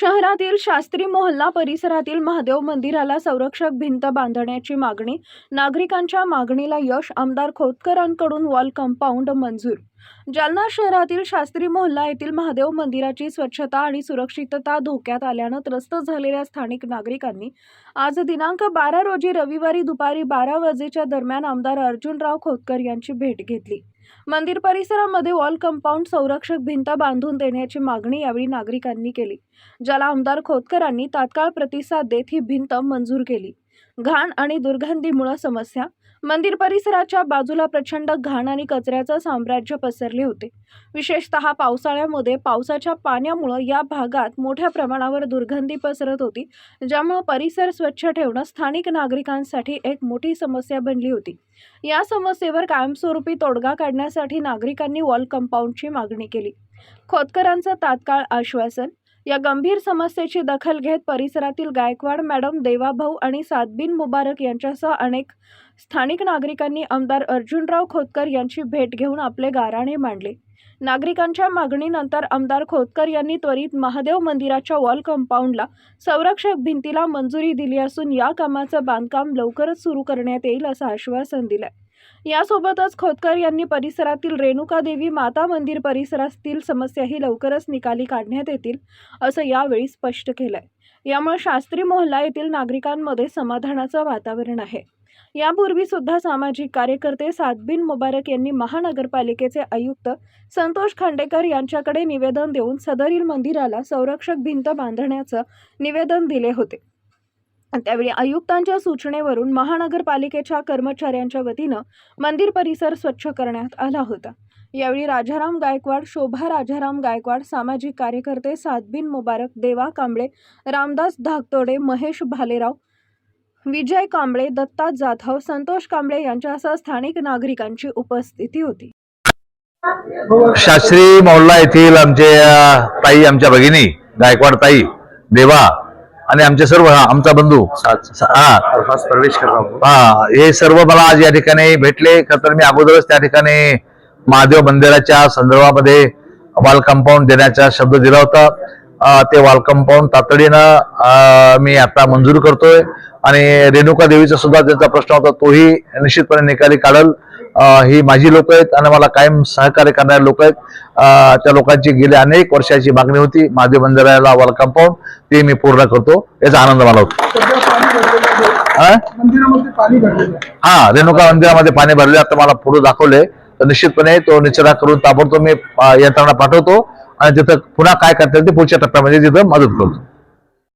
शहरातील शास्त्री मोहल्ला परिसरातील महादेव मंदिराला संरक्षक भिंत बांधण्याची मागणी नागरिकांच्या मागणीला यश आमदार खोतकरांकडून वॉल कंपाऊंड मंजूर. जालना शहरातील शास्त्री मोहल्ला येथील महादेव मंदिराची स्वच्छता आणि सुरक्षितता धोक्यात आल्यानं त्रस्त झालेल्या स्थानिक नागरिकांनी आज दिनांक बारा रोजी रविवारी दुपारी बारा वाजेच्या दरम्यान आमदार अर्जुनराव खोतकर यांची भेट घेतली. मंदिर परिसरामध्ये वॉल कंपाऊंड संरक्षक भिंत बांधून देण्याची मागणी यावेळी नागरिकांनी केली. ज्याला आमदार खोतकरांनी तात्काळ प्रतिसाद देत ही भिंत मंजूर केली. घाण आणि दुर्गंधीमुळं समस्या. मंदिर परिसराच्या बाजूला प्रचंड घाण आणि कचऱ्याचं साम्राज्य पसरले होते. विशेषतः पावसाळ्यामध्ये पावसाच्या पाण्यामुळं या भागात मोठ्या प्रमाणावर दुर्गंधी पसरत होती ज्यामुळं परिसर स्वच्छ ठेवणं स्थानिक नागरिकांसाठी एक मोठी समस्या बनली होती. या समस्येवर कायमस्वरूपी तोडगा काढण्यासाठी नागरिकांनी वॉल कंपाऊंडची मागणी केली. खोतकरांचं तात्काळ आश्वासन या गंभीर समस्येची दखल घेत परिसरातील गायकवाड मॅडम देवाभाऊ आणि सादबिन मुबारक यांच्यासह अनेक स्थानिक नागरिकांनी आमदार अर्जुनराव खोतकर यांची भेट घेऊन आपले गाराणे मांडले. नागरिकांच्या मागणीनंतर आमदार खोतकर यांनी त्वरित महादेव मंदिराच्या वॉल कंपाऊंडला संरक्षक भिंतीला मंजुरी दिली असून या कामाचं बांधकाम लवकरच सुरू करण्यात येईल असं आश्वासन दिलंय. यासोबतच खोतकर यांनी परिसरातील रेणुका देवी माता मंदिर परिसरातील समस्याही लवकरच निकाली काढण्यात येतील असं यावेळी स्पष्ट केलंय. यामुळे शास्त्री मोहल्ला येथील नागरिकांमध्ये समाधानाचं वातावरण आहे. यापूर्वी सुद्धा सामाजिक कार्यकर्ते सादबिन मुबारक यांनी महानगरपालिकेचे आयुक्त संतोष खांडेकर यांच्याकडे निवेदन देऊन सदरील मंदिराला संरक्षक भिंत बांधण्याचं निवेदन दिले होते. त्यावेळी आयुक्तांच्या सूचनेवरून महानगरपालिकेच्या कर्मचाऱ्यांच्या वतीनं मंदिर परिसर स्वच्छ करण्यात आला होता. यावेळी राजाराम गायकवाड शोभा राजाराम गायकवाड सामाजिक कार्यकर्ते सादबिन मुबारक देवा कांबळे रामदास धाकतोडे महेश भालेराव विजय कांबळे दत्ता जाधव संतोष कांबळे यांच्यासह स्थानिक नागरिकांची उपस्थिती होती. शास्त्री मोहल्ला येथील आमचे ताई आमच्या भगिनी गायकवाड ताई देवा आणि आमचे सर्व हा, आमचा बंधू. हा. प्रवेश हूँ हा सर्व मला आज या ठिकाणी भेटले. खरं तर मी अगोदरच त्या ठिकाणी महादेव मंदिराच्या संदर्भामध्ये वॉल कंपाऊंड देण्याचा शब्द दिला होता. ते वॉल कंपाऊंड तातडीनं मी आता मंजूर करतोय. आणि रेणुका देवीचा सुद्धा त्यांचा प्रश्न होता तोही निश्चितपणे निकाली काढल. ही माझी लोक आहेत आणि मला कायम सहकार्य करणारे लोक आहेत. त्या लोकांची गेल्या अनेक वर्षाची मागणी होती. महादेव मंदिराला वॉल कंपाऊंड ते मी पूर्ण करतो. याचा आनंद मला होतो. हा? रेणुका मंदिरामध्ये पाणी भरले. आता मला पुढे दाखवले. तर निश्चितपणे तो निचरा करून ताबडतोब मी यंत्रणा पाठवतो. आणि तिथं पुन्हा काय करता येईल ते पुढच्या टप्प्यामध्ये तिथं मदत करतो.